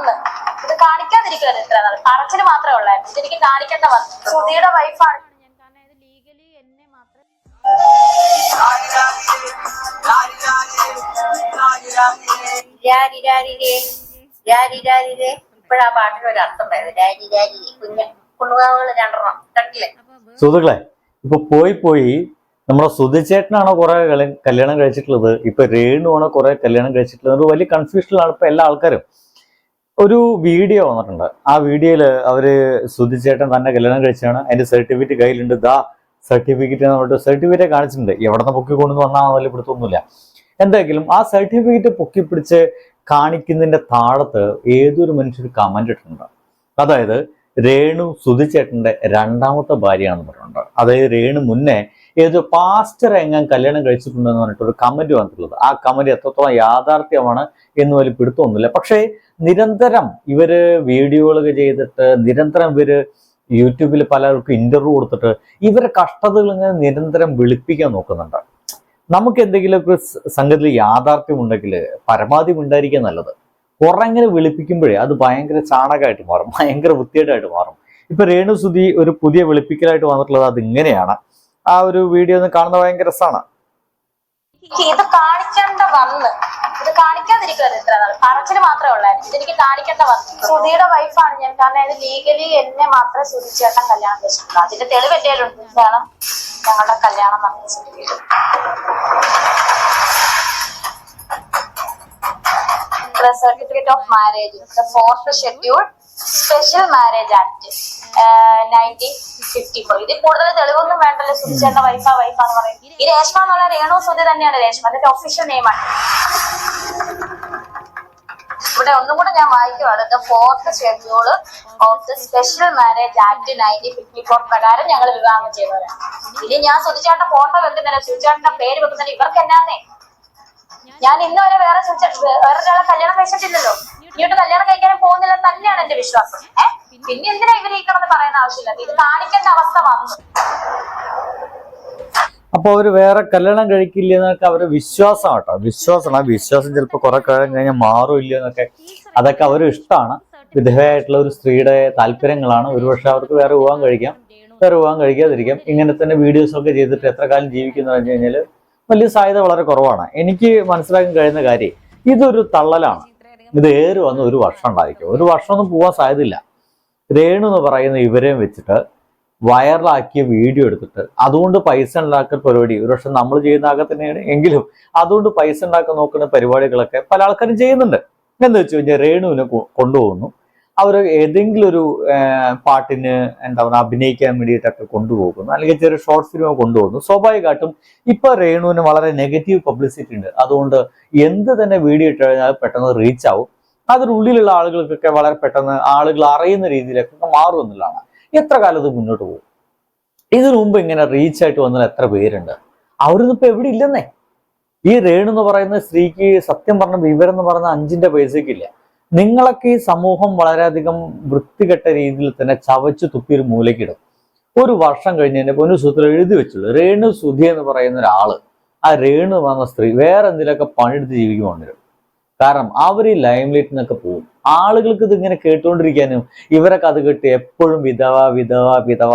വന്ന് ഇത് കാണിക്കാതിരിക്കുന്നത് ഇത്ര നാൾ പറച്ചിന് മാത്രമേ ഉള്ളായിരുന്നു. ഇതെനിക്ക് കാണിക്കേണ്ട വന്നു സുധിയുടെ വൈഫാണ് ഇപ്പോഴാ പാട്ടിന് ഒരു അർത്ഥം കുഞ്ഞ കുണ്ണുകാവുകൾ രണ്ടെണ്ണം. കണ്ടില്ലേ? സുഹൃത്തുക്കളെ ഇപ്പൊ പോയി പോയി നമ്മുടെ സുധിച്ചേട്ടനാണോ കുറെ കല്യാണം കഴിച്ചിട്ടുള്ളത്? ഇപ്പൊ രേണുവാണോ കുറെ കല്യാണം കഴിച്ചിട്ടുള്ളത്? ഒരു വലിയ കൺഫ്യൂഷനിലാണ് ഇപ്പൊ എല്ലാ ആൾക്കാരും. ഒരു വീഡിയോ വന്നിട്ടുണ്ട്. ആ വീഡിയോയിൽ അവർ സുധിച്ചേട്ടൻ തന്നെ കല്യാണം കഴിച്ചാണ്. അതിന്റെ സർട്ടിഫിക്കറ്റ് കയ്യിലുണ്ട്. ദാ സർട്ടിഫിക്കറ്റ് നമ്മുടെ സർട്ടിഫിക്കറ്റ് കാണിച്ചിട്ടുണ്ട്. എവിടെ നിന്ന് പൊക്കി കൊണ്ടു വന്നാൽ വലിയ പിടുത്തൊന്നുമില്ല എന്തെങ്കിലും ആ സർട്ടിഫിക്കറ്റ് പൊക്കി പിടിച്ച് കാണിക്കുന്നതിന്റെ താഴത്ത് ഏതൊരു മനുഷ്യർ കമന്റ് ഇട്ടിട്ടുണ്ട്. അതായത് രേണു സുധിച്ചേട്ടന്റെ രണ്ടാമത്തെ ഭാര്യയാണെന്ന് പറഞ്ഞിട്ടുണ്ട്. അതായത് രേണു മുന്നേ ഏതോ പാസ്റ്റർ എങ്ങാൻ കല്യാണം കഴിച്ചിട്ടുണ്ടെന്ന് പറഞ്ഞിട്ട് ഒരു കമന്റ് വന്നിട്ടുള്ളത്. ആ കമന്റ് എത്രത്തോളം യാഥാർത്ഥ്യമാണ് എന്ന് വലിയ പിടുത്തമൊന്നുമില്ല പക്ഷേ നിരന്തരം ഇവർ വീഡിയോകളൊക്കെ ചെയ്തിട്ട് നിരന്തരം ഇവർ യൂട്യൂബിൽ പലർക്കും ഇന്റർവ്യൂ കൊടുത്തിട്ട് ഇവരെ കഷ്ടതകൾ ഇങ്ങനെ നിരന്തരം വിളിപ്പിക്കാൻ നോക്കുന്നുണ്ട്. നമുക്ക് എന്തെങ്കിലുമൊക്കെ ഒരു സംഗതിയിൽ യാഥാർത്ഥ്യം ഉണ്ടെങ്കിൽ പരമാവധി ഉണ്ടായിരിക്കുക നല്ലത്. കുറങ്ങനെ വിളിപ്പിക്കുമ്പോഴേ അത് ഭയങ്കര ചാണകമായിട്ട് മാറും ഭയങ്കര വൃത്തിയായിട്ടായിട്ട് മാറും. ഇപ്പൊ രേണു സുധി ഒരു പുതിയ വെളുപ്പിക്കലായിട്ട് വന്നിട്ടുള്ളത് അത് ഇങ്ങനെയാണ് ആ ഒരു വീഡിയോ ഒന്ന് കാണുന്നത് ഭയങ്കര രസമാണ് ഇത് കാണിക്കേണ്ട വന്ന്. ഇത് കാണിക്കാതിരിക്കുന്നത് ഇത്ര നാൾ പറച്ചിൽ മാത്രമേ ഉള്ളായിരുന്നു. ഇതെനിക്ക് കാണിക്കേണ്ട വന്ന്. സുധിയുടെ വൈഫാണ് ഞാൻ. കാരണം ഇത് ലീഗലി എന്നെ മാത്രമേ സുധി ചേട്ടൻ കല്യാണം കഴിച്ചിട്ടുള്ളൂ. അതിന്റെ തെളിവ് എന്തെങ്കിലും ഉണ്ട്? ഇതാണ് ഞങ്ങളുടെ കല്യാണം നടന്ന certificate certificate of marriage fourth schedule special marriage act nineteen fifty four ഇതിൽ കൂടുതൽ തെളിവൊന്നും വേണ്ടല്ലോ സുധിച്ചേട്ട വൈഫ വൈഫാന്ന് പറയും ഈ രേഷ്മ എന്നുള്ള രേണു സുധി തന്നെയാണ് രേഷ്മ. അതിന്റെ ഒഫീഷ്യൽ നെയിമാണ് ഇവിടെ ഒന്നും കൂടെ ഞാൻ വായിക്കുവാണ് the fourth schedule of the special marriage act nineteen fifty four പ്രകാരം ഞങ്ങൾ വിവാഹം ചെയ്തവരാണ് ഇനി ഞാൻ സുധിച്ചേട്ട ഫോട്ടോ വെക്കുന്നില്ല സുധിച്ചേട്ടന്റെ പേര് വെക്കുന്നില്ല ഇവർക്ക് എന്നാന്നേ? ഞാൻ ഇന്നുവരെ വേറെ വേറൊരാളെ കല്യാണം കഴിച്ചിട്ടില്ലല്ലോ. ഇങ്ങോട്ട് കല്യാണം കഴിക്കാൻ പോകുന്നില്ല തന്നെയാണ് എന്റെ വിശ്വാസം. ഏഹ് പിന്നെ എന്തിനാ ഇവരെ ഈ കിടന്ന് പറയുന്ന ആവശ്യമില്ല? ഇത് കാണിക്കേണ്ട അവസ്ഥ വന്നു. അപ്പൊ അവർ വേറെ കല്യാണം കഴിക്കില്ല എന്നൊക്കെ അവരുടെ വിശ്വാസം കേട്ടോ. വിശ്വാസമാണ്. ആ വിശ്വാസം ചിലപ്പോൾ കുറെ കാലം കഴിഞ്ഞാൽ മാറില്ല എന്നൊക്കെ അതൊക്കെ അവർ ഇഷ്ടമാണ്. വിധവയായിട്ടുള്ള ഒരു സ്ത്രീയുടെ താല്പര്യങ്ങളാണ്. ഒരുപക്ഷെ അവർക്ക് വേറെ പോകാൻ കഴിക്കാം. വേറെ പോകാൻ കഴിക്കാതിരിക്കാം. ഇങ്ങനെ തന്നെ വീഡിയോസ് ഒക്കെ ചെയ്തിട്ട് എത്ര കാലം ജീവിക്കുന്നു പറഞ്ഞു കഴിഞ്ഞാൽ വലിയ സാധ്യത വളരെ കുറവാണ്. എനിക്ക് മനസ്സിലാക്കാൻ കഴിയുന്ന കാര്യം ഇതൊരു തള്ളലാണ്. ഇത് ഏര് വന്ന് ഒരു വർഷം ഉണ്ടായിരിക്കും. ഒരു വർഷമൊന്നും പോകാൻ സാധ്യതയില്ല. രേണു എന്ന് പറയുന്ന ഇവരെയും വെച്ചിട്ട് വൈറലാക്കിയ വീഡിയോ എടുത്തിട്ട് അതുകൊണ്ട് പൈസ ഉണ്ടാക്കൽ പരിപാടി. ഒരുപക്ഷെ നമ്മൾ ചെയ്യുന്ന ആകെ തന്നെയാണ്. എങ്കിലും അതുകൊണ്ട് പൈസ ഉണ്ടാക്കാൻ നോക്കുന്ന പരിപാടികളൊക്കെ പല ആൾക്കാരും ചെയ്യുന്നുണ്ട്. എന്ന് വെച്ച് കഴിഞ്ഞാൽ രേണുവിനെ കൊണ്ടുപോകുന്നു. അവർ ഏതെങ്കിലും ഒരു പാട്ടിന് എന്താ പറയുക അഭിനയിക്കാൻ വേണ്ടിയിട്ടൊക്കെ കൊണ്ടുപോകുന്നു. അല്ലെങ്കിൽ ചെറിയ ഷോർട്ട് ഫിലിം കൊണ്ടുപോകുന്നു. സ്വാഭാവികമായിട്ടും ഇപ്പൊ രേണുവിന് വളരെ നെഗറ്റീവ് പബ്ലിസിറ്റി ഉണ്ട്. അതുകൊണ്ട് എന്ത് തന്നെ വീഡിയോ ഇട്ട് കഴിഞ്ഞാൽ പെട്ടെന്ന് റീച്ച് ആവും. അതിനുള്ളിലുള്ള ആളുകൾക്കൊക്കെ വളരെ പെട്ടെന്ന് ആളുകൾ അറിയുന്ന രീതിയിലൊക്കെ മാറും എന്നുള്ളതാണ്. എത്ര കാലം ഇത് മുന്നോട്ട് പോകും? ഇതിനു മുമ്പ് ഇങ്ങനെ റീച്ച് ആയിട്ട് വന്നാൽ എത്ര പേരുണ്ട്? അവരൊന്നും ഇപ്പൊ എവിടെ ഇല്ലെന്നേ. ഈ രേണു എന്ന് പറയുന്ന സ്ത്രീക്ക് സത്യം പറഞ്ഞ വിവരം എന്ന് പറയുന്ന അഞ്ചിന്റെ പൈസക്കില്ല നിങ്ങളൊക്കെ ഈ സമൂഹം വളരെയധികം വൃത്തികെട്ട രീതിയിൽ തന്നെ ചവച്ചു തുപ്പി ഒരു മൂലക്കിടും ഒരു വർഷം കഴിഞ്ഞതിന്റെ പൊന്നു സുഹൃത്തിൽ എഴുതി വെച്ചുള്ളൂ രേണു സുധി എന്ന് പറയുന്ന ഒരാൾ. ആ രേണു വന്ന സ്ത്രീ വേറെ എന്തിലൊക്കെ പണിയെടുത്ത് ജീവിക്കുവാണ് വരും കാരണം അവർ ഈ ലൈംലൈറ്റിൽ നിന്നൊക്കെ പോകും. ആളുകൾക്ക് ഇതിങ്ങനെ കേട്ടുകൊണ്ടിരിക്കാനും ഇവരൊക്കെ അത് കേട്ട് എപ്പോഴും വിധവ വിധവ വിധവ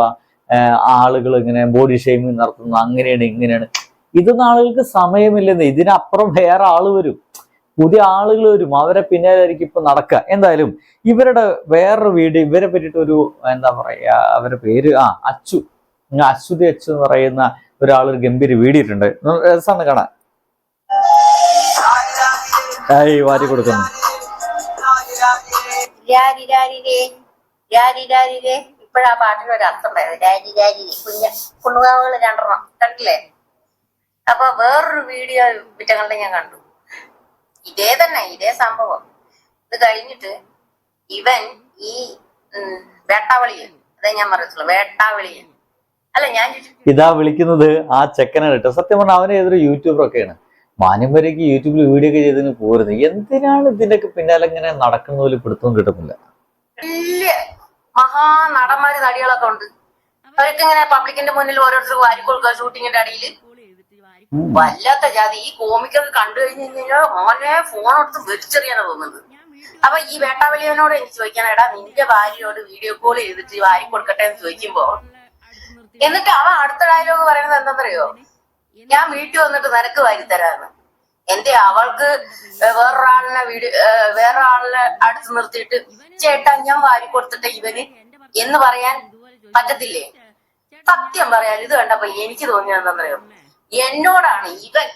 ആളുകൾ ഇങ്ങനെ ബോഡി ഷെയ്മിങ് നടത്തുന്നു അങ്ങനെയാണ് ഇങ്ങനെയാണ്. ഇതൊന്നും ആളുകൾക്ക് സമയമില്ലെന്ന് ഇതിനപ്പുറം വേറെ ആൾ വരും. പുതിയ ആളുകൾ വരും. അവരെ പിന്നാലായിരിക്കും ഇപ്പൊ നടക്കുക. എന്തായാലും ഇവരുടെ വേറൊരു വീഡിയോ ഇവരെ പറ്റിയിട്ട് ഒരു എന്താ പറയാ അവരുടെ പേര് ആ അച്ചു. അശ്വതി അച്ചു എന്ന് പറയുന്ന ഒരാൾ ഒരു ഗംഭീര വീടിയിട്ടുണ്ട്. രസമാണ് കാണാൻ ഏയ് വാരി കൊടുക്കുന്നു. ഇപ്പോഴാ പാട്ടിന് ഒരു അർത്ഥം കുഞ്ഞ രണ്ടെണ്ണം. കണ്ടില്ലേ? അപ്പൊ വേറൊരു വീഡിയോ വിറ്റങ്ങളുടെ ഞാൻ കണ്ടു. ഇതേ തന്നെ ഇതേ സംഭവം. ഇത് കഴിഞ്ഞിട്ട് ഇവൻ ഈ വേട്ടാവളിയൻ അതേ ഞാൻ പറയത്തുള്ളൂ വേട്ടാവളിയൻ അല്ല ഞാൻ ഇതാ വിളിക്കുന്നത് ആ ചെക്കനാണ് കേട്ടോ. സത്യം പറഞ്ഞാൽ അവനെ ഏതൊരു യൂട്യൂബറൊക്കെയാണ്. മാന്യംവരേക്ക് യൂട്യൂബിൽ വീഡിയോ ഒക്കെ ചെയ്തതിന് പോരുന്നത് എന്തിനാണ് ഇതിന്റെയൊക്കെ പിന്നാലെ ഇങ്ങനെ നടക്കുന്ന പോലെ പിടുത്തവും കിട്ടുന്നില്ല? വലിയ മഹാ നടന്മാര് നടികളൊക്കെ ഉണ്ട്. അവർക്ക് ഇങ്ങനെ പബ്ലിക്കിന്റെ മുന്നിൽ ഓരോരുത്തർക്ക് വാരിക്കൊടുക്കുക ഷൂട്ടിങ്ങിന്റെ അടിയിൽ. വല്ലാത്ത ജാതി. ഈ കോമിക്കൊക്കെ കണ്ടു കഴിഞ്ഞു കഴിഞ്ഞാൽ മോനെ ഫോൺ എടുത്ത് വെച്ചറിയാനാ തോന്നുന്നത്. അപ്പൊ ഈ വേട്ടാവലിയനോട് എനിക്ക് ചോദിക്കാൻ എടാ നിന്റെ ഭാര്യയോട് വീഡിയോ കോൾ ചെയ്തിട്ട് വാരി കൊടുക്കട്ടെ എന്ന് ചോദിക്കുമ്പോ? എന്നിട്ട് അവൻ അടുത്ത ഡയലോഗ് പറയുന്നത് എന്താണെന്നറിയോ ഞാൻ വീട്ടിൽ വന്നിട്ട് നിനക്ക് വാരി തരാന്ന്. എന്റെ അവൾക്ക് വേറൊരാളിനെ വീഡിയോ വേറൊരാളിനെ അടുത്ത് നിർത്തിയിട്ട് ചേട്ടാ ഞാൻ വാരി കൊടുത്തിട്ട് ഇവന് എന്ന് പറയാൻ പറ്റത്തില്ലേ? സത്യം പറയാൻ ഇത് കണ്ടപ്പോ എനിക്ക് തോന്നിയത് എന്താണെന്നറിയോ എന്നോടാണ് ഇവൻ.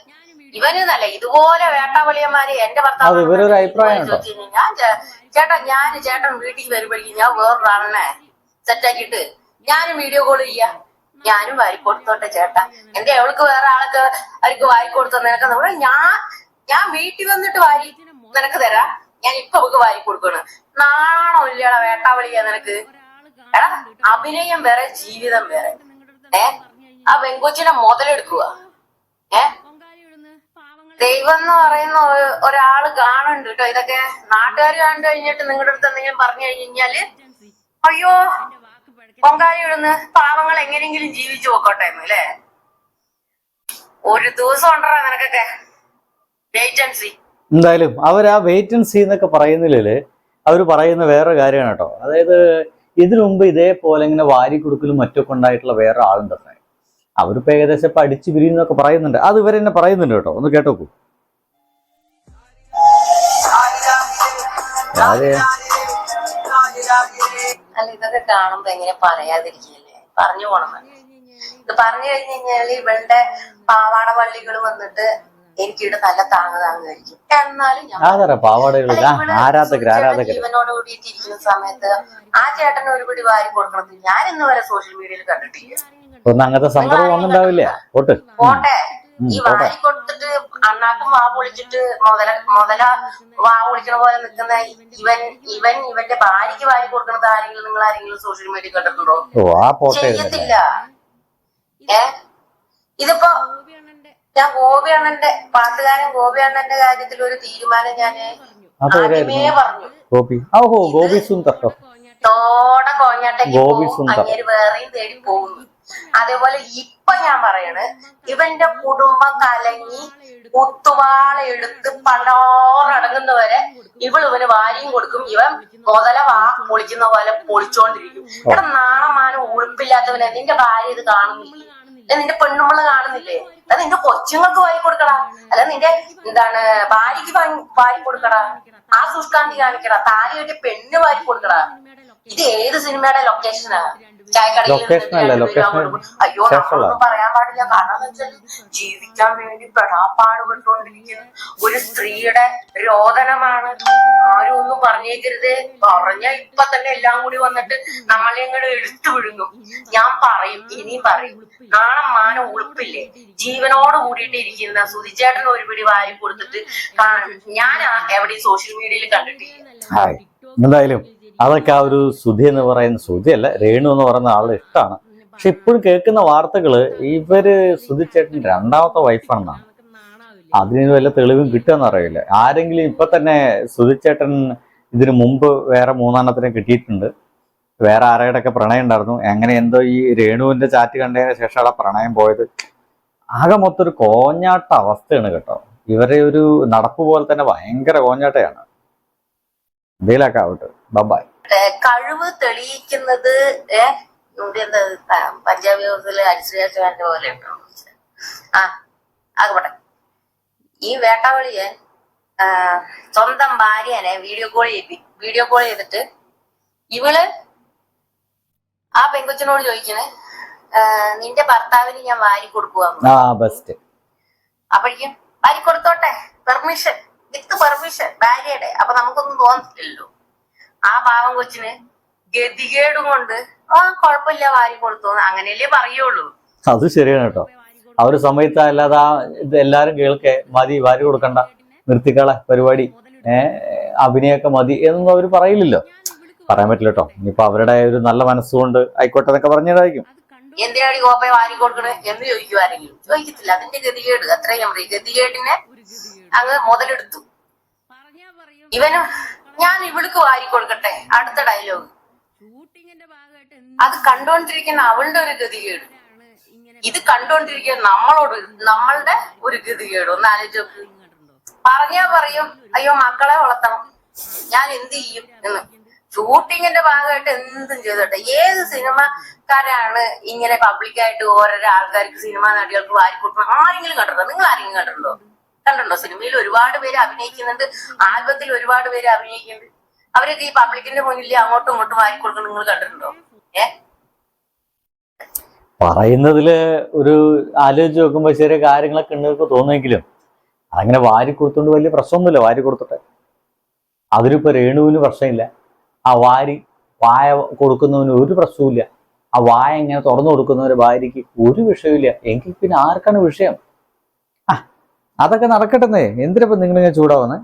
ഇവന് നല്ല ഇതുപോലെ വേട്ടാവളിയന്മാര് എന്റെ ഭർത്താവ് ചോദിച്ചു ഞാൻ ചേട്ടാ ഞാൻ ചേട്ടൻ വീട്ടിൽ വരുമ്പോഴേക്കും ഞാൻ വേറൊരാളിനെ സെറ്റാക്കിയിട്ട് ഞാനും വീഡിയോ കോൾ ചെയ്യാ. ഞാനും വാരി കൊടുത്തോട്ടെ ചേട്ടാ. എന്റെ അവൾക്ക് വേറെ ആൾക്ക് അവർക്ക് വാരി കൊടുത്തോ നിനക്ക് നമ്മൾ ഞാൻ ഞാൻ വീട്ടിൽ വന്നിട്ട് വാരി നിനക്ക് തരാ. ഞാൻ ഇപ്പൊ അവൾക്ക് വാരി കൊടുക്കണം നാണോ ഇല്ലടാ വേട്ടാവളിയാ നിനക്ക്? എടാ അഭിനയം വേറെ ജീവിതം വേറെ. ഏ? ആ പെങ്കുച്ചിനെ മുതലെടുക്കുക. ഏ? ദൈവം എന്ന് പറയുന്ന ഒ- ഒരാൾ കാണുന്നുണ്ട് കേട്ടോ. ഇതൊക്കെ നാട്ടുകാർ കണ്ടു കഴിഞ്ഞിട്ട് നിങ്ങളുടെ അടുത്ത് എന്തെങ്കിലും പറഞ്ഞു കഴിഞ്ഞാൽ അയ്യോ പൊങ്കാലി ഇടുന്ന് പാവങ്ങൾ എങ്ങനെയെങ്കിലും ജീവിച്ചു പോക്കോട്ടെ അല്ലേ? ഒരു ദിവസം ഉണ്ടോ നിനക്കൊക്കെ വേറ്റൻസി എന്തായാലും അവർ ആ വേറ്റൻസി എന്നൊക്കെ പറയുന്നില്ലേ അവർ പറയുന്ന വേറെ കാര്യമാണ് കേട്ടോ. അതായത് ഇതിനു മുമ്പ് ഇതേപോലെ ഇങ്ങനെ വാരി കൊടുക്കലും മറ്റൊക്കെ ഉണ്ടായിട്ടുള്ള വേറെ ആളുണ്ടെന്ന് അവരിപ്പോ ഏകദേശം ഇപ്പം അടിച്ചു പിരിയുന്നൊക്കെ പറയുന്നുണ്ട്. അത് ഇവരെ തന്നെ പറയുന്നുണ്ട് കേട്ടോ. ഒന്ന് കേട്ടോക്കൂ അല്ല ഇതൊക്കെ കാണുമ്പോ എങ്ങനെ പറയാതിരിക്കല്ലേ പറഞ്ഞു പോണം. ഇത് പറഞ്ഞു കഴിഞ്ഞു കഴിഞ്ഞാൽ ഇവളുടെ പാവാട പള്ളികൾ വന്നിട്ട് എനിക്കിവിടെ നല്ല താങ്ങ് താങ്ങായിരിക്കും എന്നാലും ജീവനോട് കൂടിയിട്ട് ഇരിക്കുന്ന സമയത്ത് ആ ചേട്ടന് ഒരു പിടി വാരി കൊടുക്കണത് ഞാൻ ഇന്ന് വരെ സോഷ്യൽ മീഡിയയിൽ കണ്ടിട്ടില്ല. ഒന്നും അങ്ങനത്തെ സന്ദർഭം ഒന്നും ഉണ്ടാവില്ല. പോട്ടെ. ഈ വാരി കൊടുത്തിട്ട് അണ്ണാക്കും വാ പൊളിച്ചിട്ട് മുതല മുതല വാ പൊളിക്കണ പോലെ നിൽക്കുന്ന ഇവൻ ഇവൻ ഇവന്റെ ഭാര്യക്ക് വാരി കൊടുക്കണത് ആരെങ്കിലും നിങ്ങൾ ആരെങ്കിലും സോഷ്യൽ മീഡിയ കണ്ടിട്ടുണ്ടോ? ഓ ആ പോട്ടെ ചെയ്യത്തില്ല. ഏ? ഇതിപ്പോ ഞാൻ ഗോപി അണ്ണന്റെ പാട്ടുകാരൻ ഗോപി അണ്ണന്റെ കാര്യത്തിൽ ഒരു തീരുമാനം ഞാൻ ആദ്യമേ പറഞ്ഞു. ഗോപി. ഓഹോ ഗോപി സുന്ദർ. തോടെ കോഞ്ഞാട്ടേക്ക് പോകും അങ്ങേര് വേറെയും തേടി പോകുന്നു. അതേപോലെ ഇപ്പൊ ഞാൻ പറയണ് ഇവന്റെ കുടുംബം കലങ്ങി കുത്തുവാള എടുത്ത് പണ്ടോറടങ്ങുന്നവരെ ഇവൾ ഇവന് വാരിയും കൊടുക്കും. ഇവൻ മുതല വാ പൊളിക്കുന്ന പോലെ പൊളിച്ചോണ്ടിരിക്കും. എടാ നാണമാനം ഉഴുപ്പില്ലാത്തവനെ നിന്റെ ഭാര്യ ഇത് കാണുന്നില്ലേ? നിന്റെ പെണ്ണുമ്മൾ കാണുന്നില്ലേ? അത് നിന്റെ കൊച്ചുങ്ങൾക്ക് വാരി കൊടുക്കടാ. അല്ല നിന്റെ എന്താണ് ഭാര്യക്ക് വാരി കൊടുക്കടാ. ആ സുഷ്കാന്തി കാണിക്കടാ. താലി പെണ്ണ് വാരി കൊടുക്കടാ. ഇത് ഏത് സിനിമയുടെ ലൊക്കേഷനാ Location അല്ല, ലൊക്കേഷൻ. അയ്യോ നമ്മളൊന്നും പറയാൻ പാടില്ല. കാരണം എന്ന് വെച്ചാൽ ജീവിക്കാൻ വേണ്ടി പെടാപ്പാട് പാടുപെട്ടുകൊണ്ടിരിക്കുന്ന ഒരു സ്ത്രീയുടെ രോദനമാണ്. ആരും ഒന്നും പറഞ്ഞേക്കരുത്. പറഞ്ഞ ഇപ്പൊ തന്നെ എല്ലാം കൂടി വന്നിട്ട് നമ്മളെ ഇങ്ങോട്ട് എടുത്തു വിഴുങ്ങും. ഞാൻ പറയും ഇനിയും പറയും. നാണം മാനം ഉളുപ്പില്ലേ? ജീവനോട് കൂടിയിട്ട് ഇരിക്കുന്ന സുതിചേട്ടൻ ഒരു പിടി വാരി കൊടുത്തിട്ട് ഞാൻ എവിടെയും സോഷ്യൽ മീഡിയയിൽ കണ്ടിട്ടില്ല. എന്തായാലും അതൊക്കെ ആ ഒരു സുധി എന്ന് പറയുന്ന അല്ല രേണു എന്ന് പറയുന്ന ആളുടെ ഇഷ്ടമാണ്. പക്ഷെ ഇപ്പോഴും കേൾക്കുന്ന വാർത്തകൾ ഇവർ സുധി ചേട്ടൻ രണ്ടാമത്തെ വൈഫാണെന്നാണ്. അതിന് വല്ല തെളിവും കിട്ടുമെന്ന് അറിയില്ല. ആരെങ്കിലും ഇപ്പൊ തന്നെ സുധി ചേട്ടൻ ഇതിനു മുമ്പ് വേറെ മൂന്നെണ്ണത്തിനെ കിട്ടിയിട്ടുണ്ട്. വേറെ ആരുടെ ഒക്കെ പ്രണയം ഉണ്ടായിരുന്നു. എങ്ങനെ എന്തോ ഈ രേണുവിന്റെ ചാറ്റ് കണ്ടതിന് ശേഷമാണ് പ്രണയം പോയത്. ആകെ മൊത്തം ഒരു കോഞ്ഞാട്ട അവസ്ഥയാണ് കേട്ടോ. ഇവരെ ഒരു നടപ്പ് പോലെ തന്നെ ഭയങ്കര കോഞ്ഞാട്ടയാണ്. ബൈ ആവട്ടെ. ബബായ് കഴിവ് തെളിയിക്കുന്നത് ഇവിടെ എന്താ പഞ്ചാബി ഹൗസിൽ അരിശ്രീയാശാന്റെ പോലെ ഉണ്ടോ? ആ ആകട്ടെ ഈ വേട്ടാവളിയെ സ്വന്തം ഭാര്യനെ വീഡിയോ കോൾ ചെയ്തി വീഡിയോ കോൾ ചെയ്തിട്ട് ഇവൾ ആ പെങ്കൊച്ചിനോട് ചോദിക്കണേ നിന്റെ ഭർത്താവിന് ഞാൻ വാരി കൊടുക്കുക അപ്പോഴേക്കും വാരി കൊടുത്തോട്ടെ പെർമിഷൻ വിത്ത് പെർമിഷൻ ഭാര്യയുടെ അപ്പൊ നമുക്കൊന്നും തോന്നില്ലല്ലോ ആ പാവം കൊച്ചിന് ഗതികേടും കൊണ്ട് ആ കുഴപ്പമില്ല വാരി കൊടുത്തു അങ്ങനെയല്ലേ പറയുള്ളൂ. അത് ശരിയാണ് കേട്ടോ. ആ ഒരു സമയത്ത് അല്ലാതെ ആ ഇത് എല്ലാരും കേൾക്കെ മതി വാരി കൊടുക്കണ്ട നിർത്തിക്കളെ പരിപാടി ഏഹ് അഭിനയൊക്കെ മതി എന്നൊന്നും അവർ പറയില്ലല്ലോ. പറയാൻ പറ്റില്ല കേട്ടോ. ഇനിയിപ്പോ അവരുടെ ഒരു നല്ല മനസ്സുകൊണ്ട് ആയിക്കോട്ടെ എന്നൊക്കെ പറഞ്ഞതായിരിക്കും. എന്തിനാണ് ഗോപയെ വാരി കൊടുക്കണേ? എന്ന് ചോദിക്കുവാരെങ്കിലും ചോദിക്കത്തില്ല. അതിന്റെ ഗതികേട്. അത്രയും ഗതികേടിനെ അങ്ങ് മുതലെടുത്തു. ഇവന് ഞാൻ ഇവൾക്ക് വാരി കൊടുക്കട്ടെ? അടുത്ത ഡയലോഗ് അത് കണ്ടുകൊണ്ടിരിക്കുന്ന അവളുടെ ഒരു ഗതികേട്. ഇത് കണ്ടുകൊണ്ടിരിക്കുന്ന നമ്മളോട് നമ്മളുടെ ഒരു ഗതികേട്. ഒന്ന് ആലോചിച്ചു പറഞ്ഞാ പറയും അയ്യോ മക്കളെ വളർത്തണം. ഞാൻ എന്ത് ചെയ്യും? എന്ന്. ഷൂട്ടിങ്ങിന്റെ ഭാഗമായിട്ട് എന്തും ചെയ്തോട്ടെ. ഏത് സിനിമക്കാരാണ് ഇങ്ങനെ പബ്ലിക്കായിട്ട് ഓരോരോ ആൾക്കാർക്ക് സിനിമാ നടികൾക്ക് വാരിക്കൊടുക്കണം ആരെങ്കിലും കണ്ടിട്ടുണ്ടോ? നിങ്ങൾ ആരെങ്കിലും കണ്ടിട്ടുണ്ടോ? കണ്ടിട്ടുണ്ടോ? സിനിമയിൽ ഒരുപാട് പേര് അഭിനയിക്കുന്നുണ്ട്. ആൽബത്തിൽ ഒരുപാട് പേര് അഭിനയിക്കുന്നുണ്ട്. അവരൊക്കെ ഈ പബ്ലിക്കിന്റെ മുന്നിൽ അങ്ങോട്ടും ഇങ്ങോട്ടും വാരിക്കൊടുക്കണം നിങ്ങൾ കണ്ടിട്ടുണ്ടോ? ഏ? പറയുന്നതിൽ ഒരു ആലോചിച്ച് നോക്കുമ്പോൾ ചെറിയ കാര്യങ്ങളൊക്കെ ഉണ്ടെന്നൊക്കെ തോന്നുമെങ്കിലും അങ്ങനെ വാരി കൊടുത്തോണ്ട് വലിയ പ്രശ്നമൊന്നുമില്ല. വാരി കൊടുത്തിട്ട് അതിലിപ്പോ രേണുവിന് പ്രശ്നമില്ല. ആ വാരി വായ കൊടുക്കുന്നവന് ഒരു പ്രശ്നവുമില്ല. ആ വായ ഇങ്ങനെ തുറന്നു കൊടുക്കുന്നവരെ ഭാര്യയ്ക്ക് ഒരു വിഷയമില്ല എങ്കിൽ പിന്നെ ആർക്കാണ് വിഷയം? അതൊക്കെ നടക്കട്ടെന്നേ. നിങ്ങൾ നിങ്ങളിങ്ങനെ ചൂടാവുന്നത്